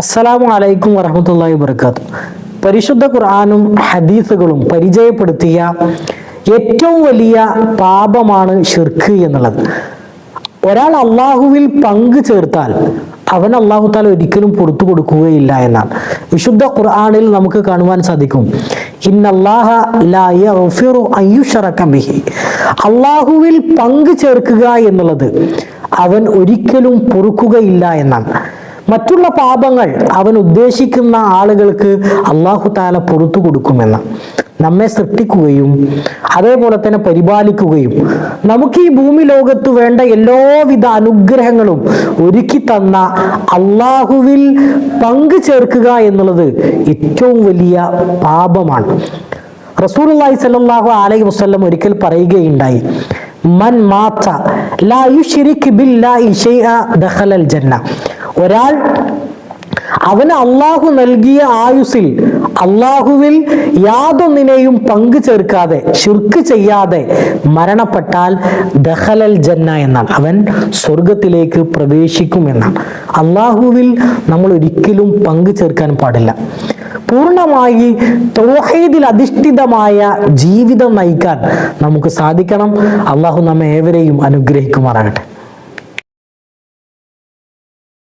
അസ്സലാമു അലൈക്കും വറഹമത്തല്ലാഹി വബർക്കാത്തു. പരിശുദ്ധ ഖുർആാനും ഹദീസുകളും പരിചയപ്പെടുത്തിയ ഏറ്റവും വലിയ പാപമാണ് ഷിർക്ക് എന്നുള്ളത്. ഒരാൾ അള്ളാഹുവിൽ പങ്ക് ചേർത്താൽ അവൻ അള്ളാഹു താല ഒരിക്കലും പുറത്തു കൊടുക്കുകയില്ല എന്നാണ്. വിശുദ്ധ ഖുർആാനിൽ നമുക്ക് കാണുവാൻ സാധിക്കും. അള്ളാഹുവിൽ പങ്ക് ചേർക്കുക എന്നുള്ളത് അവൻ ഒരിക്കലും പൊറുക്കുകയില്ല എന്നാണ്. മറ്റുള്ള പാപങ്ങൾ അവൻ ഉദ്ദേശിക്കുന്ന ആളുകൾക്ക് അള്ളാഹു താല പുറത്തു കൊടുക്കുമെന്ന്. നമ്മെ സൃഷ്ടിക്കുകയും അതേപോലെ തന്നെ പരിപാലിക്കുകയും നമുക്ക് ഈ ഭൂമി ലോകത്ത് വേണ്ട എല്ലാവിധ അനുഗ്രഹങ്ങളും ഒരുക്കി തന്ന അള്ളാഹുവിൽ പങ്കു ചേർക്കുക എന്നുള്ളത് ഏറ്റവും വലിയ പാപമാണ്. റസൂലുള്ളാഹി സ്വല്ലല്ലാഹു അലൈഹി വസല്ലം ഒരിക്കൽ പറയുകയുണ്ടായി മൻ മാത്ത ലാ യുശ്രിക് ബില്ലാഹി ശൈഅ ദഖലൽ ജന്ന. ഒരാൾ അവന് അള്ളാഹു നൽകിയ ആയുസിൽ അള്ളാഹുവിൽ യാതൊന്നിനെയും പങ്കു ചേർക്കാതെ ശിർക്ക് ചെയ്യാതെ മരണപ്പെട്ടാൽ ദഹലൽ ജന്ന എന്നാണ്. അവൻ സ്വർഗത്തിലേക്ക് പ്രവേശിക്കും എന്നാണ്. അള്ളാഹുവിൽ നമ്മൾ ഒരിക്കലും പങ്കു ചേർക്കാൻ പാടില്ല. പൂർണമായി തൗഹീദിൽ അധിഷ്ഠിതമായ ജീവിതം നയിക്കാൻ നമുക്ക് സാധിക്കണം. അള്ളാഹു നമ്മെ ഏവരെയും അനുഗ്രഹിക്കുമാറാകട്ടെ.